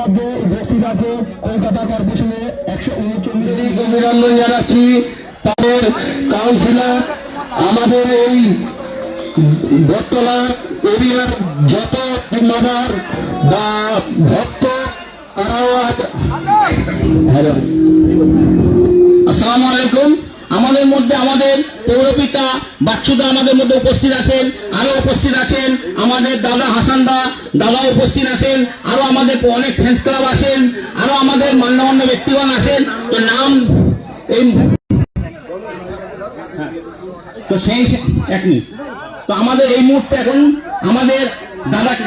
মধ্যে উপস্থিত আছে কলকাতা কর্পোরেশনের একশো উনচল্লিশ অভিনন্দন জানাচ্ছি তাদের কাউন্সিলর, আমাদের এই বটতলা এরিয়ার যত মাদার বা ভক্ত, তারাও আসসালামু আলাইকুম। আমাদের মধ্যে আমাদের পৌরপিতা বাচ্চুদা আমাদের মধ্যে উপস্থিত আছেন আরও উপস্থিত আছেন আমাদের দাদা হাসান দা দাদা উপস্থিত আছেন আরও আমাদের অনেক ফ্রেন্ডস ক্লাব আছেন আরও আমাদের মান্যমান্য ব্যক্তিগণ আছেন। তো নাম এই তো সেই এক মিনিট। তো আমাদের এই মুহূর্তে এখন আমাদের দাদাকে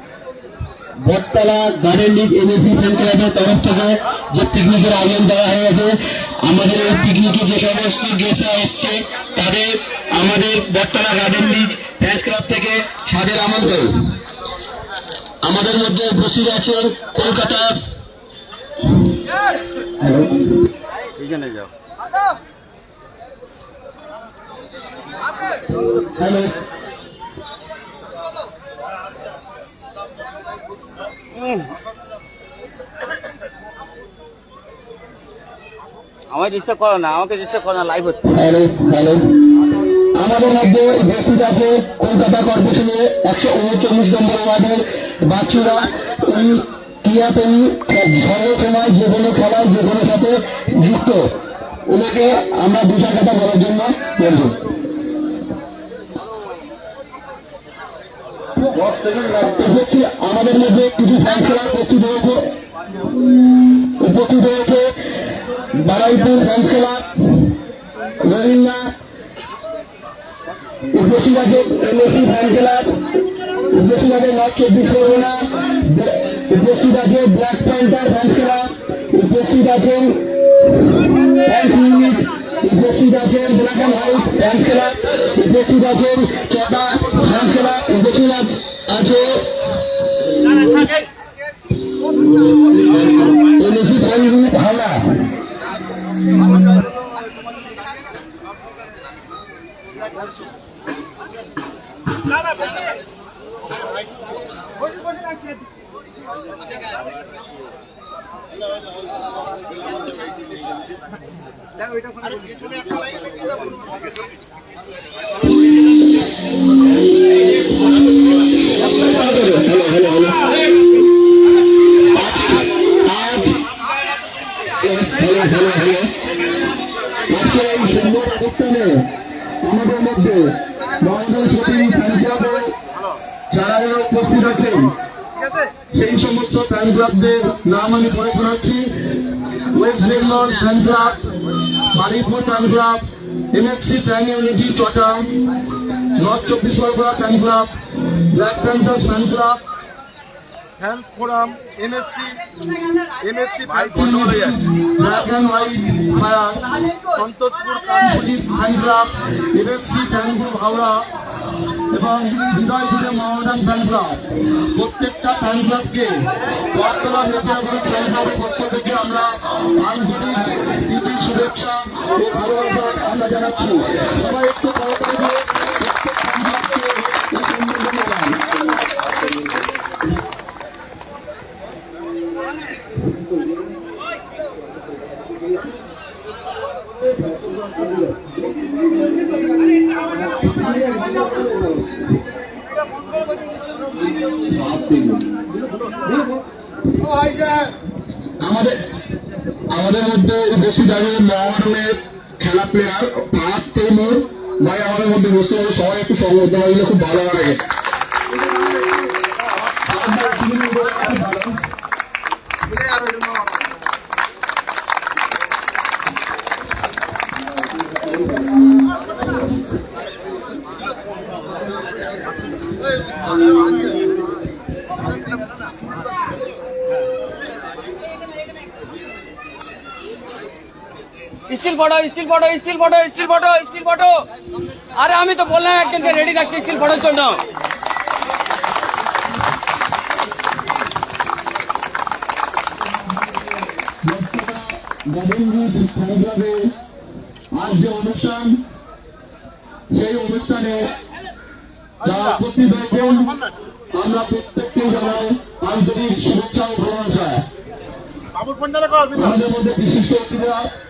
Battala garden league NAC fan ক্লাবের তরফ থেকে যে পিকনিকের আয়োজন দেওয়া হয়েছে আমাদের এই পিকনিকে যে সমস্ত গেস্টরা এসছে তাদের আমাদের Battala garden league fans club থেকে সাদের আমন্ত্রণ। আমাদের মধ্যে উপস্থিত আছেন কলকাতা হ্যালো এখানে যাও হ্যালো আমায় ডিস্টার্ব করো না, আমাকে ডিস্টার্ব করো না লাইভ হচ্ছে। হ্যালো হ্যালো আমাদের মধ্যে উপস্থিত আছে, কলকাতা কর্পোরেশনের একশো উনচল্লিশ নম্বর ওয়ার্ডের বাচ্চারা। এই ক্রিয়াপ্রেমী সর্বসময় যে কোনো খেলায়, যে কোনো সাথে যুক্ত। ওনাকে আমরা দুটার কথা বলার জন্য বলব। আমাদের মধ্যে কিছু খেলা উপস্থিত হয়েছে। উপস্থিত হয়েছে বারাইপুর ক্লাব রবীন্দ্র উপস্থিত আছে এনএসি ফ্যান ক্লাব উপস্থিত আছে নর্থ চব্বিশ পরগনা, উপস্থিত আছে ব্ল্যাক প্যান্টার ক্লাব উপস্থিত আছেন ইউনিট উপস্থিত আছেন ব্ল্যাক অ্যান্ড হোয়াইট ক্লাব উপস্থিত আছেন চটা ফ্যান উপস্থিত আছে এনএসি ফ্যান ইউনিট হাওড়া আজ হ্যালো হ্যালো হ্যালো আজকে এই সুন্দর অনুষ্ঠানে আমাদের মধ্যে মহাজন শপিং ফ্যানক্লাবের যারা উপস্থিত আছেন সেই সমস্ত ফ্যান ক্লাবদের নাম আমি পড়ে শোনাচ্ছি West Bengal fan club Baripur fan NSC fan unity চটা নর্থ চব্বিশ Pargana fan club black panthers fan club fans forum MSC MSC black and white fire Santoshpur police fan club NSC fan group Howrah এবং হৃদয় জুড়ে Mohammedan fan club প্রত্যেকটা fan ক্লাবকে Battala Medinipur fan ক্লাবের পক্ষ থেকে আমরা আন্তরিক প্রীতি শুভেচ্ছা ও ভালোবাসা আমরা জানাচ্ছি। সবাই একটু তাড়াতাড়ি করে প্রত্যেক ফ্যান ক্লাবকে এই সম্বন্ধে জানান। আমাদের আমাদের মধ্যে উপস্থিত আছে মহানের খেলা প্লেয়ার তৈমুর ভাই, আমাদের মধ্যে বসতে হবে সবাই একটু সংবদ্ধ দিলে খুব ভালো লাগে photo still photo still photo still photo still photo আরে আমি তো বললাম একজনকে রেডি থাকতে স্টিল ফটোর জন্য। আজ যে অনুষ্ঠান সেই অনুষ্ঠানে যারা উপস্থিত হয়েছেন আমরা প্রত্যেককে জানাই আন্তরিক শুভেচ্ছা ও ভালোবাসা আমাদের মধ্যে বিশিষ্ট ব্যক্তিরা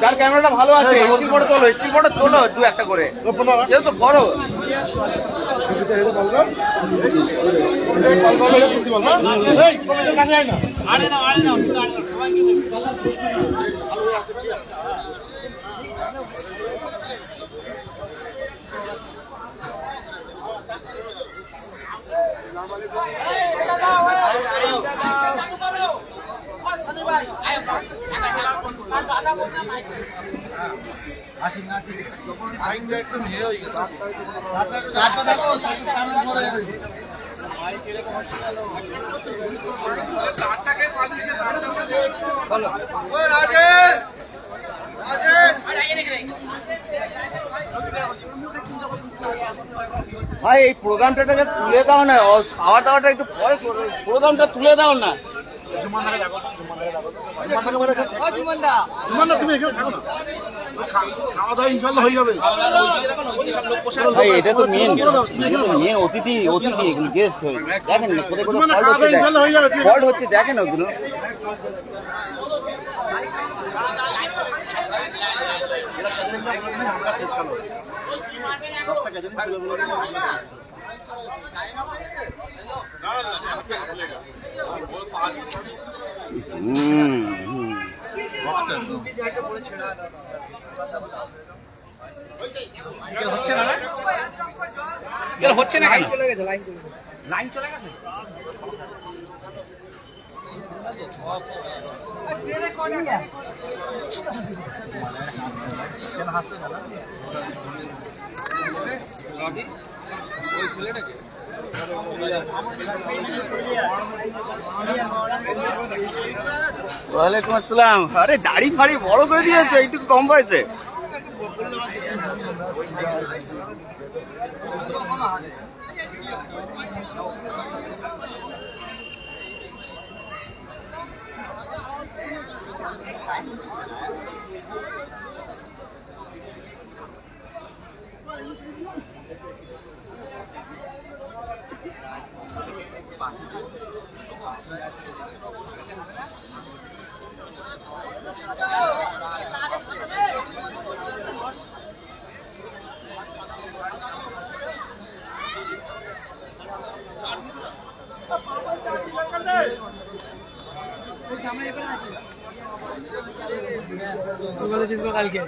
যার ক্যামেরাটা ভালো আছে স্টিল ফটো তোলো স্টিল ফটো তোলো দু একটা করে। যেহেতু বড়। কল করবে ভাই এই প্রোগ্রামটা তুলে দাও না খাওয়া দাওয়াটা একটু প্রোগ্রামটা তুলে দাও না। হয়ে এটা তো মেন মেন অতিথি অতিথি গেস্ট হয়ে দেখেন না কোথায় কোথায় সুমনদা ফল্ট খাওয়া হচ্ছে দাওয়া ইনশাল্লাহ হয়ে যাবে তুই- ফল্ট হচ্ছে দেখেন ওগুলো হুম হুম ওয়ালাইকুম আসসালাম। আরে দাড়ি ফাড়ি বড় করে দিয়েছে একটু কম বয়সে। বলে জিতবো কালকে।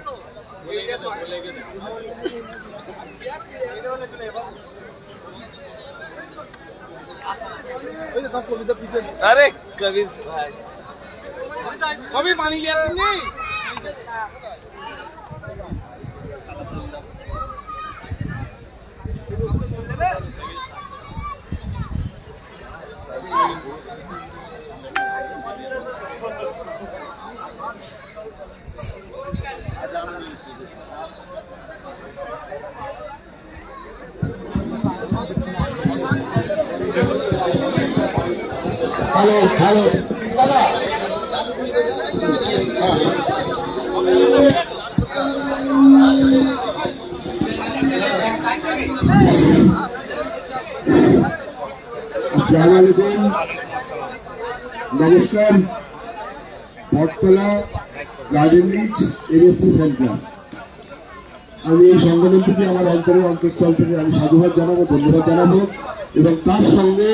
अरे कभी भाई। अभी पानी लिया नहीं আসসালামু আলাইকুম নমস্কার Battala garden reach MSC fan আমি এই আমার অন্তরের অন্তঃস্থল থেকে আমি সাধুবাদ জানাব, ধন্যবাদ জানাব এবং তার সঙ্গে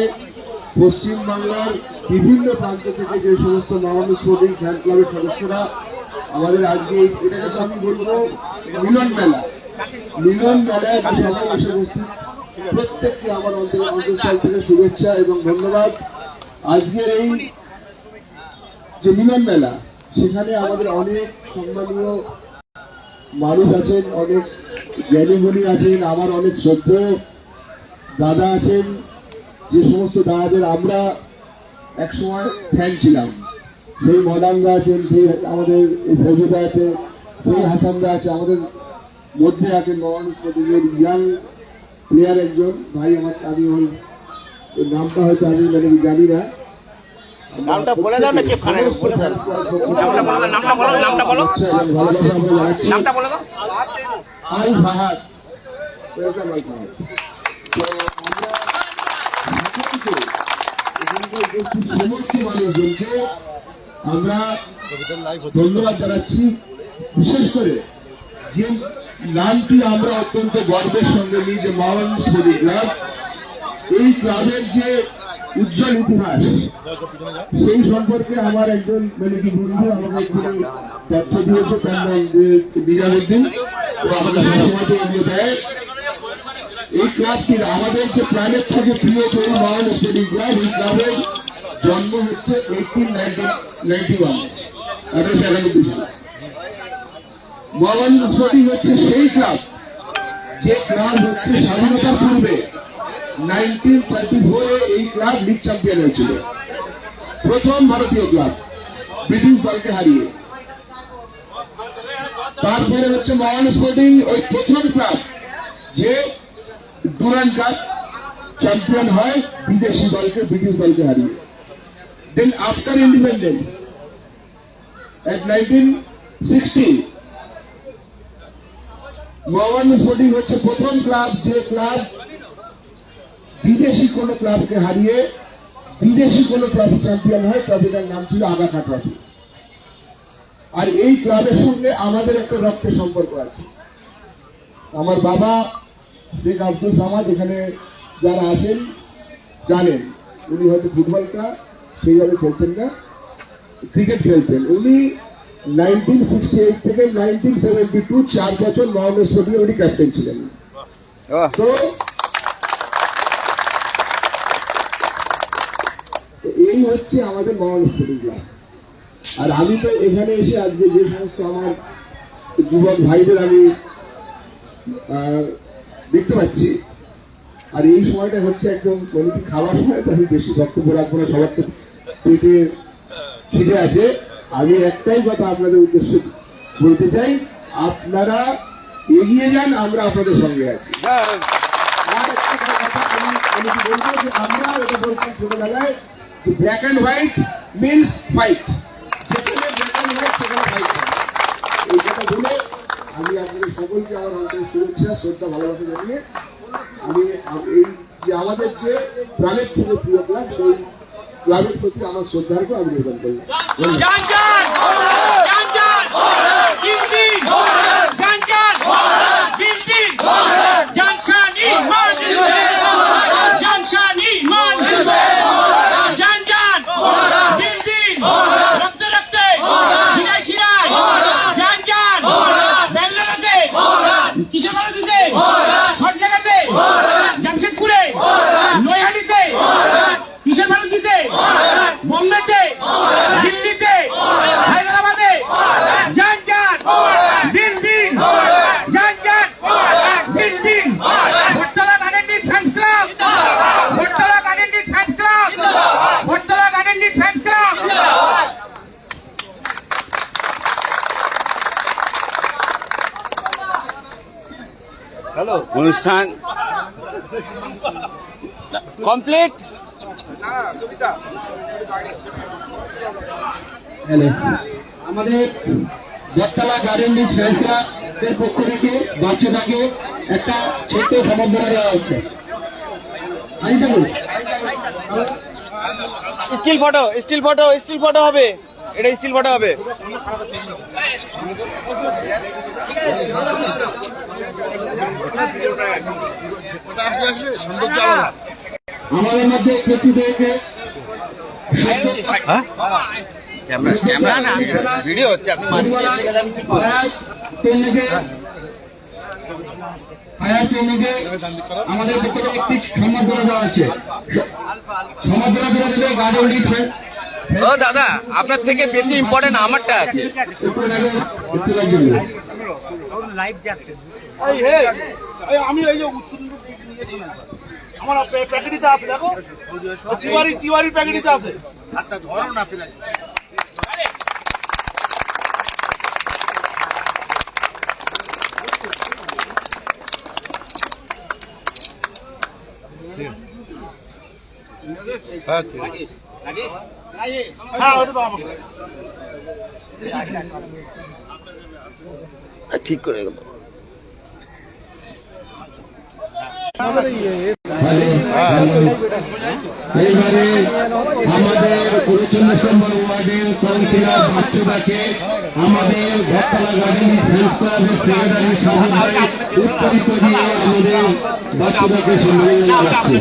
পশ্চিম বাংলার বিভিন্ন প্রান্ত থেকে যে সমস্ত নবান্ন স্পোর্টিং ফ্যান ক্লাবের সদস্যরা আমাদের আজকে এটাকে তো আমি বলব মিলন মেলা। মিলন মেলায় সবাই এসে উপস্থিত, প্রত্যেককে আমার অন্তর অন্তঃস্থল থেকে শুভেচ্ছা এবং ধন্যবাদ। আজকের এই যে মিলন মেলা, সেখানে আমাদের অনেক সম্মানীয় মানুষ আছেন, অনেক জ্ঞানীগুণী আছেন, আমার অনেক শ্রদ্ধেয় দাদা আছেন যে সমস্ত দাদাদের আমরা একসময় ফ্যান ছিলাম। সেই মডার্নরা আছেন সেই আমাদের এই ফজুদা আছে সেই হাসানদা আছে আমাদের মধ্যে আছেন নবানুষ প্রতিযোগের ইয়াং প্লেয়ার একজন। ভাই আমার আমি ওর ওর নামটা হয়তো আমি মানে জানি না। নামটা বলে দাও না কে বলে দাও। নামটা বলো নামটা বলো এবং ভালোবাসা আমরা জানাচ্ছি। নামটা বলে। দাও আল ফাহাদ। আল ফাহাদ। তো আমরা ধন্যবাদ জানাচ্ছি। বিশেষ করে যে নামটি আমরা অত্যন্ত গর্বের সঙ্গে নিই, যে মাওয়ান স্টোরি ক্লাব। এই ক্লাবের যে উজ্জ্বল ইতিহাস, সেই সম্পর্কে আমার একজন মানে কি বন্ধু আমাকে তথ্য দিয়েছে, তার নাম নিজামুদ্দিন। ও আমাদের সবসময় দেয়। এই ক্লাবটির আমাদের যে প্ল্যানেট থেকে প্রিয় তৈরি মহান স্টেডিং ক্লাব এই ক্লাবের জন্ম হচ্ছে এইটিন নাইনটি ওয়ান আঠারোশো একানব্বই সালে মহান স্পোর্টিং হচ্ছে সেই ক্লাব, যে ক্লাব হচ্ছে স্বাধীনতার পূর্বে নাইনটিন থার্টি ফোরে এই ক্লাব লিগ চ্যাম্পিয়ন হয়েছিল। প্রথম ভারতীয় ক্লাব, ব্রিটিশ দলকে হারিয়ে। তারপরে হচ্ছে মহান স্পোর্টিং, ওই প্রথম ক্লাব, যে ডুরান চ্যাম্পিয়ন হয়, বিদেশি দলকে, ব্রিটিশ দলকে হারিয়ে। Then after independence nineteen sporting হচ্ছে প্রথম ক্লাব যে ক্লাব বিদেশি কোন ক্লাবকে হারিয়ে বিদেশি কোন ট্রফি চ্যাম্পিয়ন হয় ট্রফিটার নাম ছিল আগাখা ট্রফি আর এই ক্লাবের সঙ্গে আমাদের একটা রক্তের সম্পর্ক আছে। আমার বাবা শেখ আব্দুল সামাদ এখানে যারা আছেন জানেন উনি হয়তো ফুটবলটা সেইভাবে খেলতেন না ক্রিকেট খেলতেন। উনি নাইনটিন সিক্সটি এইট থেকে নাইনটিন সেভেন্টি টু চার বছর মহামেশ স্টেডিয়াম উনি ক্যাপ্টেন ছিলেন। তো এই হচ্ছে আমাদের মহান স্পোর্টিং ক্লাব। আর আমি তো এখানে এসে আজকে যে সমস্ত আমার যুবক ভাইদের আমি দেখতে পাচ্ছি। আর এই সময়টা হচ্ছে একদম মানে খাওয়ার সময়, তো আমি বেশি বক্তব্য রাখব না, সবার তো পেটে খিদে আছে। আমি একটাই কথা আপনাদের উদ্দেশ্যে বলতে চাই, আপনারা এগিয়ে যান, আমরা আপনাদের সঙ্গে আছি। আমরা এটা বলতাম ছোটবেলায় black and white means fight যেখানে ব্ল্যাক অ্যান্ড হোয়াইট সেখানে ফাইট এই কথা বলে আমি আপনাদের সকলকে আমার অন্তরে শুভেচ্ছা, শ্রদ্ধা, ভালোবাসা জানিয়ে আমি এই যে আমাদের যে প্রাণের থেকে প্রিয় ক্লাব, সেই ক্লাবের প্রতি আমার শ্রদ্ধার্ঘ আমি নিবেদন করি ধন্যবাদ। জান জান জান জান দিন দিন জান জান দিন দিন জান শান ইমান জান শান ইমান জান জান দিন দিন রক্তে রক্তে শিরায় শিরায় জান জান বেঙ্গালোরে কিশোরগঞ্জে সব জায়গাতে জামশেদপুরে নৈহাটিতে কিশোর ভারতীতে বোম্বেতে দিল্লিতে হায়দ্রাবাদে যান যান দিন দিন যান যান দিন দিন Battala garden fans club Battala garden fans club Battala garden fans club অনুষ্ঠান কমপ্লিট হ্যালো আমাদের দত্তলা গার্ডেন লিগ ফ্রেন্সরা পক্ষ থেকে বাচ্চাটাকে একটা ছোট্ট দেওয়া হচ্ছে। Still photo still photo still photo হবে। এটা স্টিল ফটো হবে। আমাদের মধ্যে ক্যামেরা ক্যামেরা না ভিডিও হচ্ছে আপনি মাঝখানে এসে গেলে আমি কি করব? প্রায় তিন থেকে ফায়ার কর্মীকে আমাদের পক্ষ থেকে একটি সম্বর্ধনা দেওয়া হচ্ছে সম্বর্ধনা দেওয়া দেবে গার্ডেন ও দাদা আপনার থেকে বেশি ইম্পর্টেন্ট আমারটা আছে। এই, এই, আমি এই যে উত্তর আমার প্যাকেটিতে আছে দেখো। তিওয়ারি তিওয়ারি প্যাকেটিতে আছে। হ্যাঁ ওটা দাও আমাকে ঠিক করে গেল আমাদের নম্বর ওয়ার্ডের কাউন্সিলর বাচ্চুদাকে আমাদের ঘরতলা গার্ডেন ফ্রেন্ডস ক্লাবের সেক্রেটারি সভায় উত্তরিত দিয়ে আমাদের বাচ্চুদাকে সম্মান জানাচ্ছি।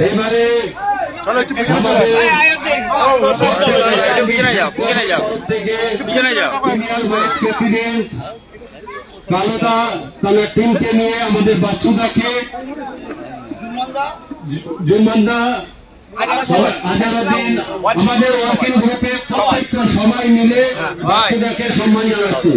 এইবারে আমাদের একটু পিছনে যাও পিছনে যাও পিছনে যাও। সিনিয়র ভাইস কালোদা তাহলে টিমকে নিয়ে আমাদের বাচ্চুদাকে জুম্মানদা আজারুদ্দিন আমাদের ওয়ার্কিং গ্রুপে প্রত্যেকটা সবাই মিলে বাচ্চুদাকে সম্মান জানাচ্ছি।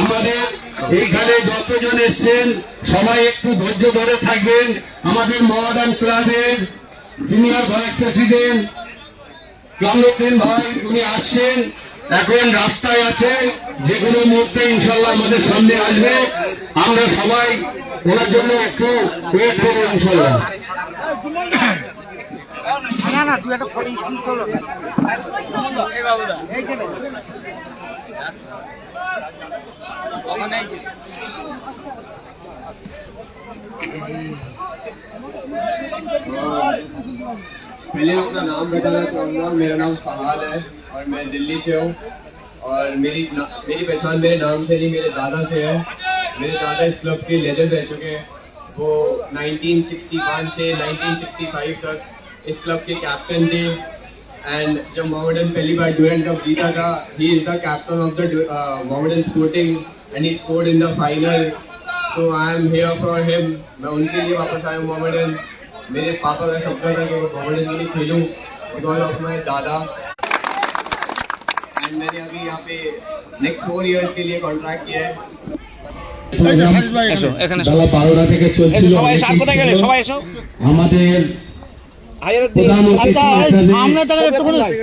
আমাদের এইখানে যতজন এসছেন, সবাই একটু ধৈর্য ধরে থাকবেন। আমাদের মডার্ন ক্লাবের সিনিয়র ভাইস প্রেসিডেন্ট কামরুদ্দিন ভাই, উনি আসছেন। এখন রাস্তায় আছেন। যে কোনো মুহূর্তে ইনশাল্লাহ আমাদের সামনে আসবে। আমরা সবাই ওনার জন্য একটু ওয়েট করব ইনশাল্লাহ। पहले मैं अपना नाम बताना चाहूँगा। मेरा नाम फहाद है और मैं दिल्ली से हूँ। और मेरी मेरी पहचान मेरे नाम से नहीं मेरे दादा से है। मेरे दादा इस क्लब के लेजेंड रह चुके हैं। वो 1961 से 1965 तक इस क्लब के कैप्टन थे एंड जब मोहम्मदन पहली बार ड्यूरेंट कप जीता था he is the captain of the Mohammedan sporting and he scored in the final so I am here for him मैं उनके लिए वापस आया हूँ मोहम्मदन मेरे पापा का सपना था कि मैं मोहम्मदन के लिए खेलूँ बिकॉज ऑफ माई दादा एंड मैंने अभी यहाँ पे नेक्स्ट फोर इयर्स के लिए कॉन्ट्रैक्ट किया है বেলা বারোটা থেকে চলছিল অনেকেই ছিল। আমাদের প্রধান অতিথি হিসেবে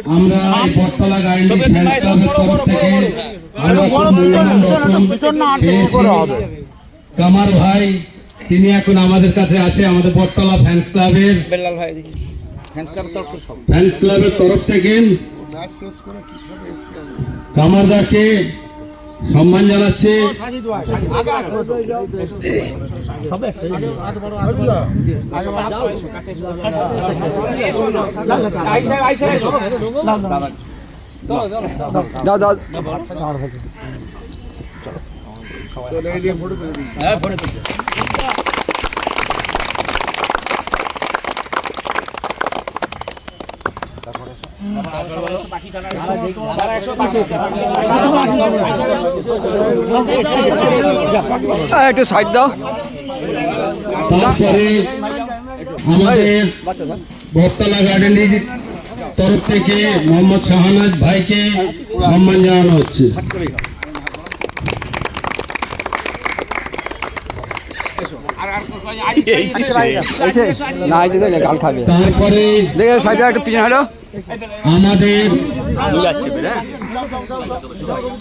আমরা এই বটতলা গাইনি ফ্যান্স ক্লাবের তরফ থেকে আরও একটি মূল্যবান রকম পেয়েছি। কামার ভাই তিনি এখন আমাদের কাছে আছে আমাদের বটতলা ফ্যান্স ক্লাবের ফ্যান্স ক্লাবের তরফ থেকে কামার দাকে সম্মান জানাচ্ছে। একটু সাইড দাও। তারপরে আমাদের বটতলা গার্ডেনের তরফ থেকে মোহাম্মদ শাহানাজ ভাইকে সম্মান জানানো হচ্ছে। না এই যে গাল খাবে। তারপরে দেখে সাইডে একটু পিছনে হলো আমাদের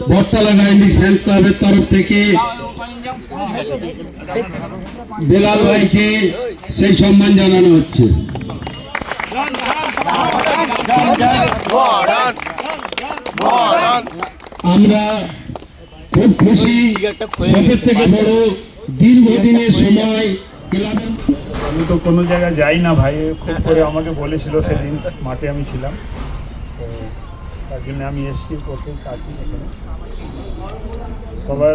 বটতলা গাইন্ডি ফ্যান্স ক্লাবের তরফ থেকে বেলাল ভাইকে সেই সম্মান জানানো হচ্ছে। আমরা খুব খুশি থেকে বড় দীর্ঘদিনের সময় ক্লাবের আমি তো কোনো জায়গায় যাই না ভাই খুব করে আমাকে বলেছিল সেদিন মাঠে আমি ছিলাম। তো তার জন্য আমি এসেছি করতে কাজই এখানে। সবার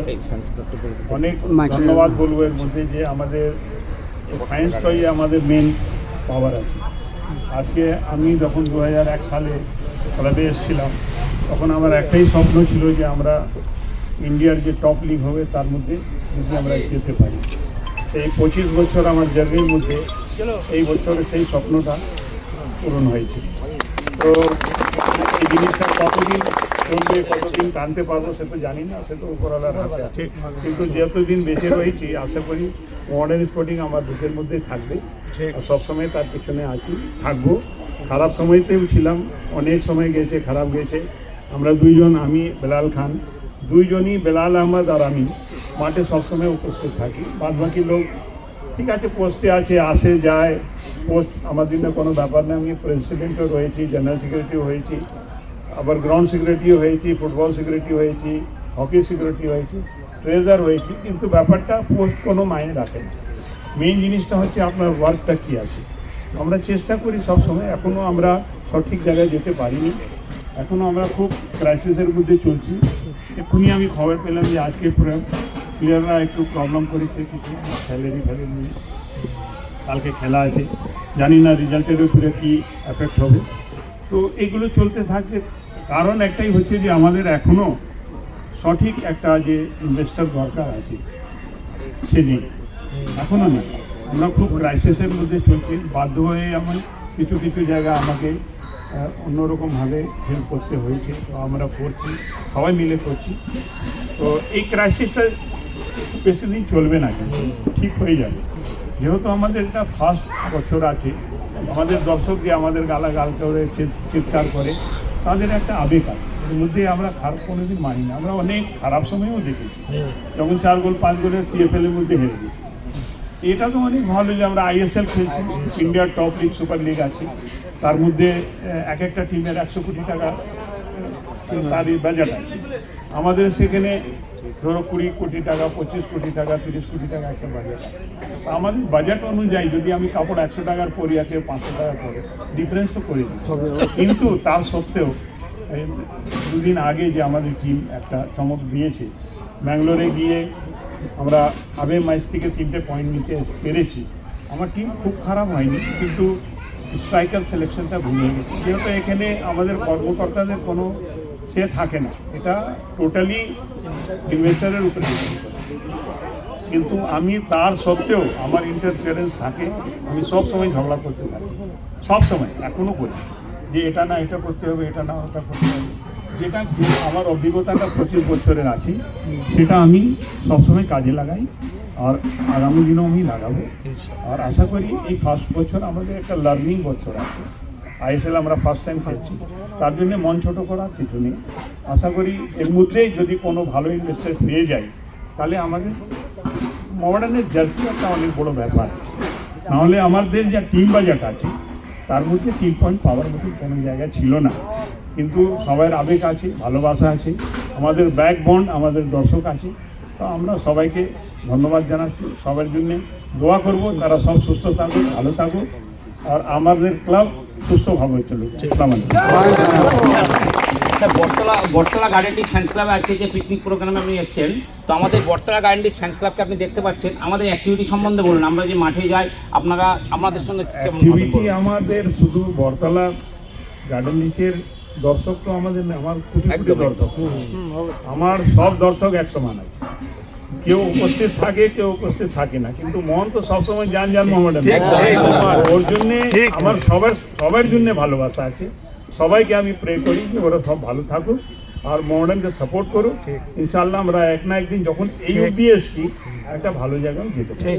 অনেক ধন্যবাদ বলব এর মধ্যে যে আমাদের সায়েন্সটাই আমাদের মেন পাওয়ার আছে। আজকে আমি যখন দু এক সালে ক্লাবে এসেছিলাম তখন আমার একটাই স্বপ্ন ছিল যে আমরা ইন্ডিয়ার যে টপ লিগ হবে তার মধ্যে যদি আমরা যেতে পারি। সেই পঁচিশ বছর আমার জার্নির মধ্যে এই বছরে সেই স্বপ্নটা পূরণ হয়েছে। তো এই জিনিসটা কতদিন চলবে কতদিন টানতে পারব সে তো জানি না সে তো উপরওয়ালার হাতে আছে। কিন্তু যতদিন বেঁচে রয়েছি আশা করি মডার্ন স্পোর্টিং আমার বুকের মধ্যেই থাকবে। সবসময় তার পেছনে আছি থাকব। খারাপ সময়তেও ছিলাম অনেক সময় গেছে খারাপ গেছে। আমরা দুইজন আমি বেলাল খান। দুইজনই বেলাল আহমদ আর আমি। মাঠে সবসময় উপস্থিত থাকি। বাদ বাকি লোক, ঠিক আছে পোস্টে আছে, আসে, যায়। পোস্ট আমার দিনে কোনো ব্যাপার না আমি প্রেসিডেন্টও রয়েছি জেনারেল সেক্রেটারিও হয়েছি, আবার গ্রাউন্ড সেক্রেটারিও হয়েছি ফুটবল সেক্রেটারি হয়েছি হকি সেক্রেটারি হয়েছি ট্রেজার হয়েছি, কিন্তু ব্যাপারটা পোস্ট কোনো মাইনে রাখে না মেইন জিনিসটা হচ্ছে আপনার ওয়ার্কটা কী আছে। আমরা চেষ্টা করি সব সময় এখনও আমরা সঠিক জায়গায় যেতে পারিনি। এখনও আমরা খুব ক্রাইসিসের মধ্যে চলছি। এক্ষুনি আমি খবর পেলাম যে আজকে প্লেয়াররা একটু প্রবলেম করেছে কিছু স্যালারি ফ্যালারি কালকে খেলা আছে। জানি না রেজাল্টের উপরে কী এফেক্ট হবে। তো এগুলো চলতে থাকছে। কারণ একটাই হচ্ছে যে আমাদের এখনও সঠিক একটা যে ইনভেস্টার দরকার আছে, সে নেই। এখনও নেই। আমরা খুব ক্রাইসিসের মধ্যে চলছি। বাধ্য হয়ে আমার কিছু কিছু জায়গা আমাকে অন্যরকমভাবে হেল্প করতে হয়েছে। তো আমরা করছি, সবাই মিলে করছি। তো এই ক্রাইসিসটা বেশি দিন চলবে না কিন্তু, ঠিক হয়ে যাবে। যেহেতু আমাদের এটা ফার্স্ট বছর আছে, আমাদের দর্শক যে আমাদের গালা গাল করে, চিৎ- চিৎকার করে, তাদের একটা আবেগ আছে। এর মধ্যে আমরা খারাপ কোনোদিন মানি না। আমরা অনেক খারাপ সময়ও দেখেছি। যখন চার গোল, পাঁচ গোলের সিএফএল এর মধ্যে হেরে গেছি। এটা তো অনেক ভালো যে আমরা আইএসএল খেলছি ইন্ডিয়ার টপ লিগ সুপার লিগ আছে। তার মধ্যে এক একটা টিমের একশো কোটি টাকা আহ, তার আছে। আমাদের সেখানে ধরো কুড়ি কোটি টাকা পঁচিশ কোটি টাকা তিরিশ কোটি টাকা একটা বাজেট আমাদের বাজেট অনুযায়ী যদি আমি কাপড় একশো টাকার পরি আছে পাঁচশো টাকা পরে ডিফারেন্স তো করি কিন্তু তার সত্ত্বেও দুদিন আগে যে আমাদের টিম একটা চমক দিয়েছে ব্যাঙ্গালোরে গিয়ে আমরা আবে ম্যাচ থেকে তিনটে পয়েন্ট নিতে পেরেছি। আমার টিম খুব খারাপ হয়নি কিন্তু স্ট্রাইকার সিলেকশনটা ভুল হয়ে গেছে। যেহেতু এখানে আমাদের কর্মকর্তাদের কোনো সে থাকে না। এটা টোটালি ইনভেস্টারের উপরে কিন্তু আমি তার সত্ত্বেও আমার ইন্টারফিয়ারেন্স থাকে, আমি সব সময় ঝগড়া করতে থাকি। সব সময় এখনও করি। যে এটা না, এটা করতে হবে, এটা না, ওটা করতে হবে। যেটা আমার অভিজ্ঞতাটা পঁচিশ বছরের আছে সেটা আমি সবসময় কাজে লাগাই আর আগামী দিনেও আমি লাগাবো। আর আশা করি এই ফার্স্ট বছর আমাদের একটা লার্নিং বছর আছে। আইএসএল আমরা ফার্স্ট টাইম খেলছি। তার জন্য মন ছোট করার কিছু নেই। আশা করি এর মধ্যেই যদি কোনো ভালো ইনভেস্টার পেয়ে যায় তাহলে আমাদের মডার্নের জার্সি একটা অনেক বড় ব্যাপার নাহলে আমাদের যা টিম বাজেট আছে তার মধ্যে তিন পয়েন্ট পাওয়ার মতো কোনো জায়গা ছিল না। কিন্তু সবার আবেগ আছে ভালোবাসা আছে আমাদের ব্যাক বন্ড আমাদের দর্শক আছে। তো আমরা সবাইকে ধন্যবাদ জানাচ্ছি সবার জন্যে। দোয়া করব তারা সব সুস্থ থাকুক ভালো থাকুক আর আমাদের ক্লাব সুস্থভাবে চলুক। স্যার বটতলা বটতলা গার্ডেনটি ফ্যান্স ক্লাবে আজকে যে পিকনিক প্রোগ্রামে আপনি এসেছেন তো আমাদের বটতলা গার্ডেনটি ফ্যান্স ক্লাবকে আপনি দেখতে পাচ্ছেন। আমাদের অ্যাক্টিভিটি সম্বন্ধে বলুন আমরা যে মাঠে যাই আপনারা আমাদের সঙ্গে অ্যাক্টিভিটি আমাদের শুধু বরতলা গার্ডেন নিচের দর্শক তো আমাদের না, আমার কোটি কোটি দর্শক। আমার সব দর্শক এক সমান আছে। কেউ উপস্থিত থাকে কেউ উপস্থিত থাকে না। কিন্তু মন তো সবসময় জান জান মোহামেডান ওর জন্যে আমার সবার সবার জন্য ভালোবাসা আছে। সবাইকে আমি প্রে করি যে ওরা সব ভালো থাকুক আর মোহামেডানকে সাপোর্ট করুক। ইনশাল্লাহ আমরা এক না একদিন যখন এই অব্দি এসছি একটা ভালো জায়গায় যেতে পারি